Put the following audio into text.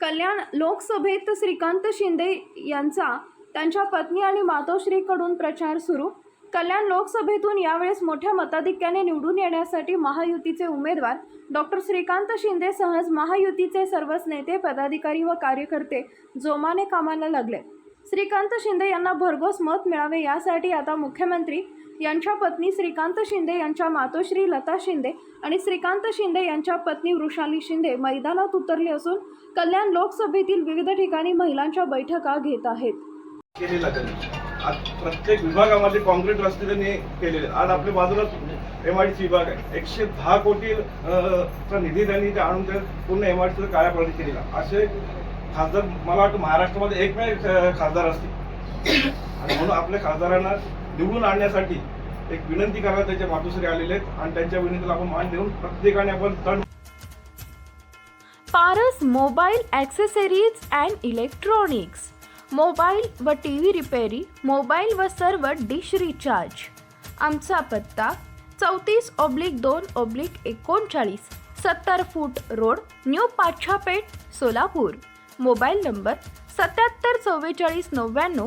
कल्याण लोकसभेत श्रीकांत शिंदे यांचा त्यांच्या पत्नी आणि मातोश्रीकडून प्रचार सुरू. कल्याण लोकसभेतून यावेळेस मोठ्या मताधिक्याने निवडून येण्यासाठी महायुतीचे उमेदवार डॉक्टर श्रीकांत शिंदे सहज महायुतीचे सर्वच नेते पदाधिकारी व कार्यकर्ते जोमाने कामाला लागले. श्रीकांत शिंदे यांना भरघोस मत मिळावे यासाठी आता मुख्यमंत्री यांच्या पत्नी श्रीकांत शिंदे यांच्या मातोश्री लता शिंदे आणि श्रीकांत शिंदे यांच्या पत्नी वृषाली शिंदे मैदानात उतरले असून कल्याण लोकसभेतील विविध ठिकाणी महिलांच्या बैठका घेत आहेत. प्रत्येक विभागामध्ये कॉन्क्रीट रस्ते त्यांनी केलेले आज आपल्या बाजूलाच एम आय विभाग आहे. एकशे दहा कोटी चा निधी त्यांनी ते आणून ते पूर्ण एम आय सीचा कायापालट केलेला असे खासदार मला वाटतं महाराष्ट्रामध्ये एकमेव खासदार असतील. आणि म्हणून आपल्या खासदारांना निवडून आणण्यासाठी एक विनंती करायला त्याचे मातोश्री आलेले आहेत आणि त्यांच्या विनंतीला आपण मान देऊन प्रत्येकाने आपण तण Paras mobile accessories and electronics. Mobile व टी व्ही रिपेरी मोबाईल व सर्व डिश रिचार्ज. आमचा पत्ता चौतीस ऑब्लिक दोन ऑब्लिक एकोणचाळीस सत्तर foot road new Pachhapeth Solapur. Mobile number सत्याहत्तर चव्वेचाळीस नव्याण्णव